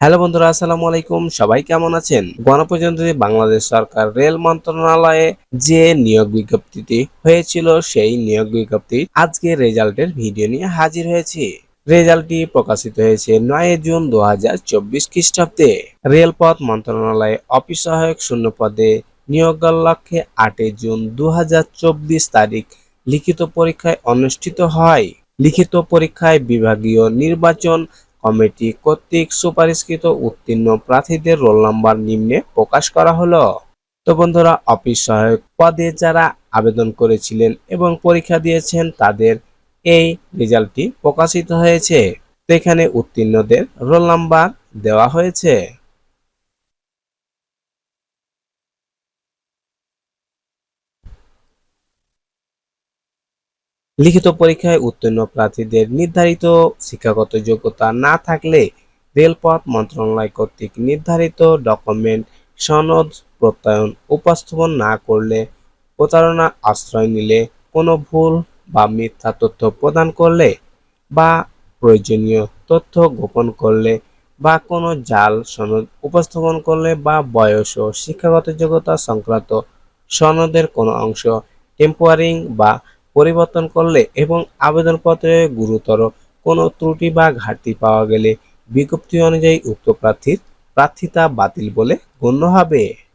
Hello বন্ধুরা, আসসালামু আলাইকুম। সবাই কেমন আছেন? গণপ্রজাতন্ত্রী বাংলাদেশ সরকার রেল মন্ত্রণালয়ে যে নিয়োগ বিজ্ঞপ্তিটি হয়েছিল, সেই নিয়োগ বিজ্ঞপ্তি আজকে রেজাল্টের ভিডিও নিয়ে হাজির হয়েছে। রেজাল্টটি প্রকাশিত হয়েছে নয় জুন দু হাজার চব্বিশ খ্রিস্টাব্দে। রেলপথ মন্ত্রণালয়ে অফিস সহায়ক শূন্য পদে নিয়োগের লক্ষ্যে আটই জুন দু হাজার চব্বিশ তারিখ লিখিত পরীক্ষায় অনুষ্ঠিত হয়। লিখিত পরীক্ষায় বিভাগীয় নির্বাচন কমিটি কর্তৃক সুপারিশকৃত উত্তীর্ণ প্রার্থীদের রোল নাম্বার নিম্নে প্রকাশ করা হলো। তো বন্ধুরা, অফিস সহায়ক পদে যারা আবেদন করেছিলেন এবং পরীক্ষা দিয়েছেন, তাদের এই রেজাল্টটি প্রকাশিত হয়েছে। এখানে উত্তীর্ণদের রোল নাম্বার দেওয়া হয়েছে। লিখিত পরীক্ষায় উত্তীর্ণ প্রার্থীদের নির্ধারিত শিক্ষাগত যোগ্যতা না থাকলে রেলপথ মন্ত্রণালয় কর্তৃক নির্ধারিত ডকুমেন্ট, সনদ প্রত্যয়ন, উপস্থাপন না করলে প্রতারণা আশ্রয় নিলে কোনো ভুল বা মিথ্যা তথ্য প্রদান করলে বা প্রয়োজনীয় তথ্য গোপন করলে বা কোনো জাল, সনদ উপস্থাপন করলে বা বয়স ও শিক্ষাগত যোগ্যতা সংক্রান্ত সনদের কোনো অংশ টেম্পোয়ারিং বা পরিবর্তন করলে এবং আবেদনপত্রে গুরুতর কোনো ত্রুটি বা ঘাটতি পাওয়া গেলে বিজ্ঞপ্তি অনুযায়ী উক্ত প্রার্থীর প্রার্থিতা বাতিল বলে গণ্য হবে।